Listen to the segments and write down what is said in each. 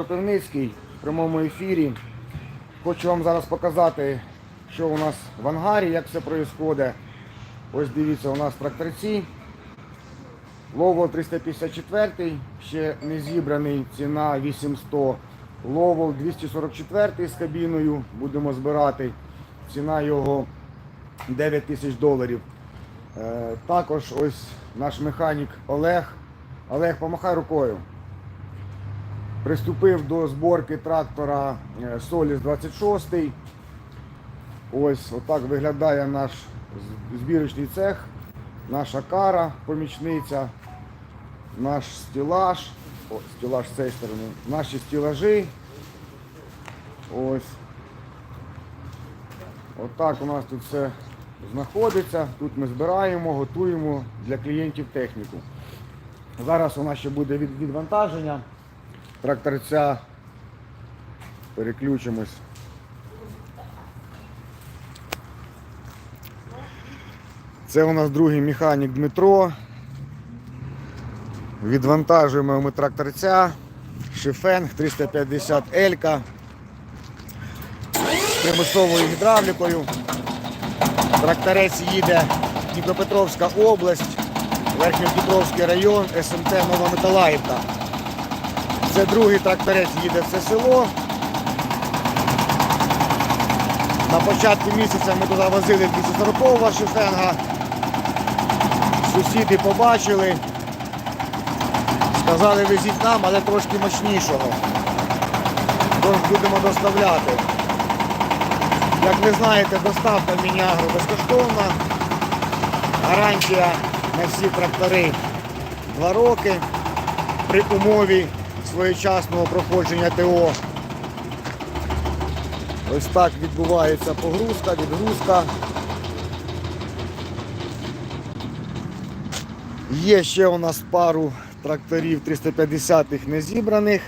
Кропивницький в прямому ефірі. Хочу вам зараз показати, що у нас в ангарі, як все відбувається. Ось дивіться, у нас тракторці. Ловол 354, ще не зібраний, ціна 800. Ловол 244 з кабіною будемо збирати. Ціна його 9 тисяч доларів. Е, також ось наш механік Олег. Олег, помахай рукою. Приступив до зборки трактора е, Соліс 26. Ось отак виглядає наш збірочний цех, наша кара, помічниця, наш стілаж, о, стілаж з цієї сторони, наші стілажі. Ось. Отак у нас тут все знаходиться. Тут ми збираємо, готуємо для клієнтів техніку. Зараз у нас ще буде відвантаження тракторця. Переключимось. Це у нас другий механік Дмитро. Відвантажуємо ми тракторця. Шифенг 350 Елька з примусовою гідравлікою. Тракторець їде Дніпропетровська область, Верхньодніпровський район, СМТ Нова Миколаївка. Це другий тракторець їде в це село. На початку місяця ми туди возили 240-го шифенга. Сусіди побачили. Сказали, везіть нам, але трошки мощнішого. Тож будемо доставляти. Як ви знаєте, доставка Мінягру безкоштовна. Гарантія на всі трактори 2 роки при умові своєчасного проходження ТО. Ось так відбувається погрузка, відгрузка. Є ще у нас пару тракторів 350-х не зібраних.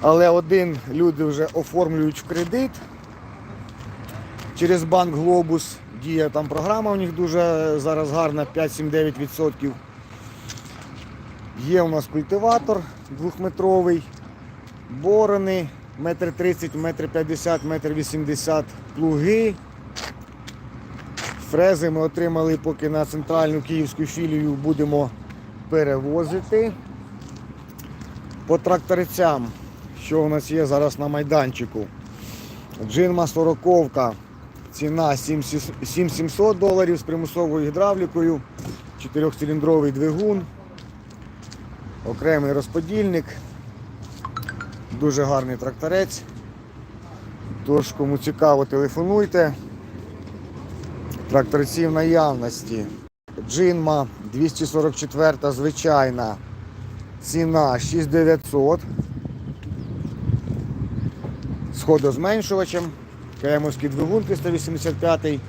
Але один люди вже оформлюють в кредит через банк Глобус. Діє там програма у них дуже зараз гарна, 5-7-9%. Є у нас культиватор двохметровий, борони, метр 30, метр 50, метр 80 плуги. Фрези ми отримали поки на центральну київську філію будемо перевозити. По тракторицям, що у нас є зараз на майданчику. Джинма 40 ціна 7700 доларів з примусовою гідравлікою, 4-циліндровий двигун, окремий розподільник, дуже гарний тракторець. Тож, кому цікаво, телефонуйте. Тракторці в наявності. Джинма 244 звичайна. Ціна 6900. З ходозменшувачем. Кремовський двигун 385.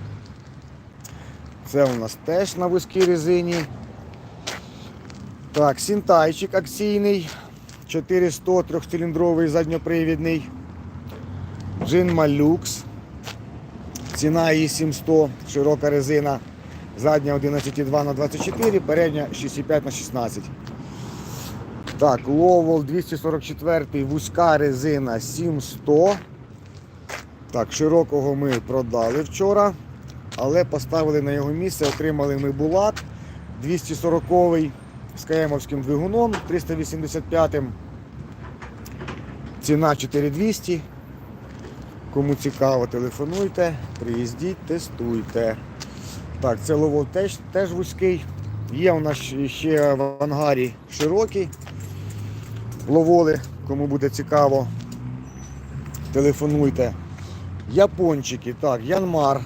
Це у нас теж на вузькій резині. Так, сінтайчик акційний. 400 трьохциліндровий задньопривідний. Джинма люкс. Ціна її 700, широка резина. Задня 11,2 на 24, передня 6,5 на 16. Так, Ловол 244 вузька резина 700. Так, широкого ми продали вчора, але поставили на його місце, отримали ми булат 240 з КМовським двигуном, 385 ціна 4200. Кому цікаво, телефонуйте, приїздіть, тестуйте. Так, це ловол теж, теж вузький. Є у нас ще в ангарі широкі ловоли, кому буде цікаво, телефонуйте. Япончики, так, Янмар.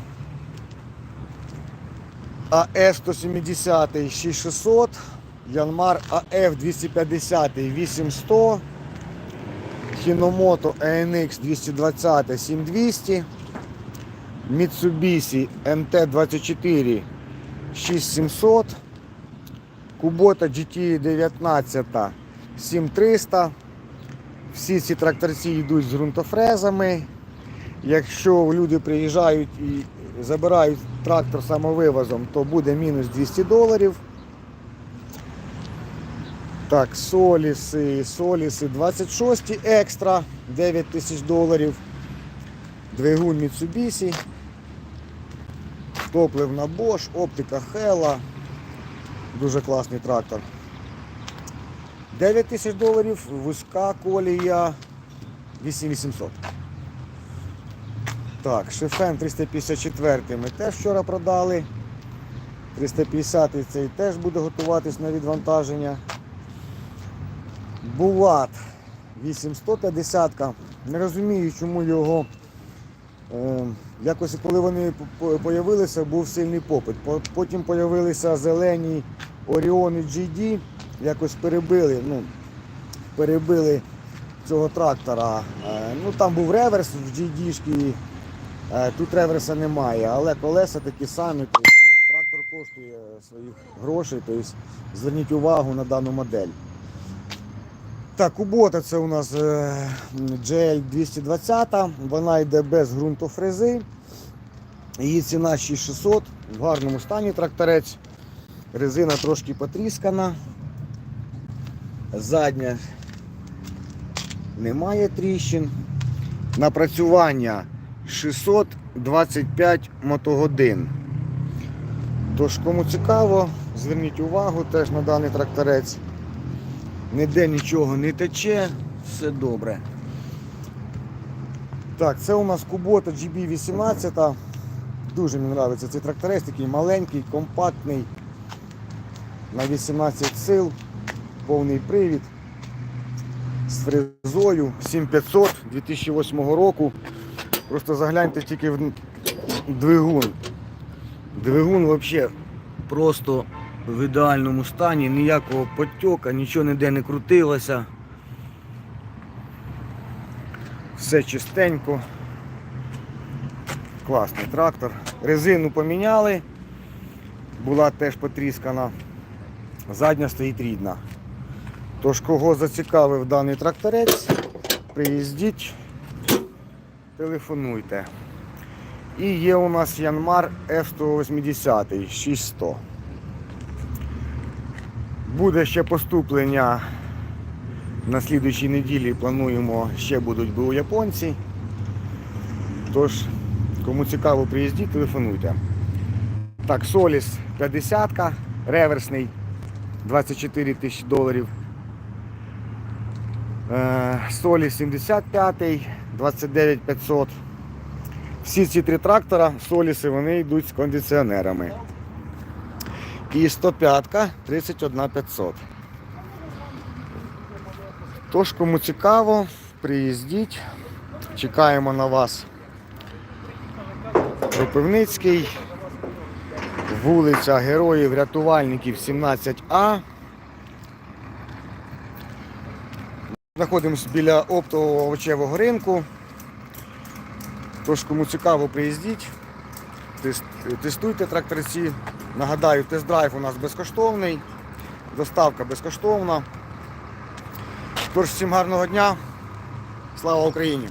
АС 170 6600, Янмар АФ 250 8100, Хіномото ANX 220 7200, Mitsubishi MT24 6700, Kubota GT 19 7300. Всі ці тракторці йдуть з ґрунтофрезами. Якщо люди приїжджають і забирають трактор самовивозом, то буде мінус 200 доларів. Так, соліси, соліси 26 екстра, 9 тисяч доларів. Двигун Mitsubishi. Топливна Bosch, оптика Hella. Дуже класний трактор. 9 тисяч доларів, вузька колія 8800. Так, Шефен 354 ми теж вчора продали. 350 цей теж буде готуватись на відвантаження. Булат 850. Не розумію, чому його. Е, якось коли вони по- появилися, був сильний попит. Потім появилися зелені Оріони GD, якось перебили, ну, перебили цього трактора. Е, ну, там був реверс в GD, е, тут реверса немає, але колеса такі самі. Тобто, трактор коштує своїх грошей, тобто зверніть увагу на дану модель. Так, Кубота це у нас е, GL 220, вона йде без ґрунтофрези. Її ціна 6600, в гарному стані тракторець. Резина трошки потріскана. Задня немає тріщин. Напрацювання 625 мотогодин. Тож, кому цікаво, зверніть увагу теж на даний тракторець. Ніде нічого не тече, все добре. Так, це у нас Kubota GB18. Дуже мені подобається цей тракторець, такий маленький, компактний. На 18 сил, повний привід з фрезою 7500 2008 року. Просто загляньте тільки в двигун. Двигун взагалі просто в ідеальному стані, ніякого потьока, нічого ніде не крутилося. Все чистенько. Класний трактор. Резину поміняли, була теж потріскана. Задня стоїть рідна. Тож, кого зацікавив даний тракторець, приїздіть, телефонуйте. І є у нас Янмар F180 6100. Буде ще поступлення на слідуючій неділі. Плануємо, ще будуть БУ японці. Тож, кому цікаво, приїздіть, телефонуйте. Так, Соліс 50, реверсний 24 тисячі доларів. Е, Соліс 75, 29 500. Всі ці три трактора, соліси, вони йдуть з кондиціонерами. І 105 31 500. Тож, кому цікаво, приїздіть. Чекаємо на вас. Кропивницький, вулиця Героїв Рятувальників 17А. Знаходимося біля оптового овочевого ринку. Тож, кому цікаво, приїздіть, тестуйте тракторці. Нагадаю, тест-драйв у нас безкоштовний, доставка безкоштовна. Тож, всім гарного дня. Слава Україні!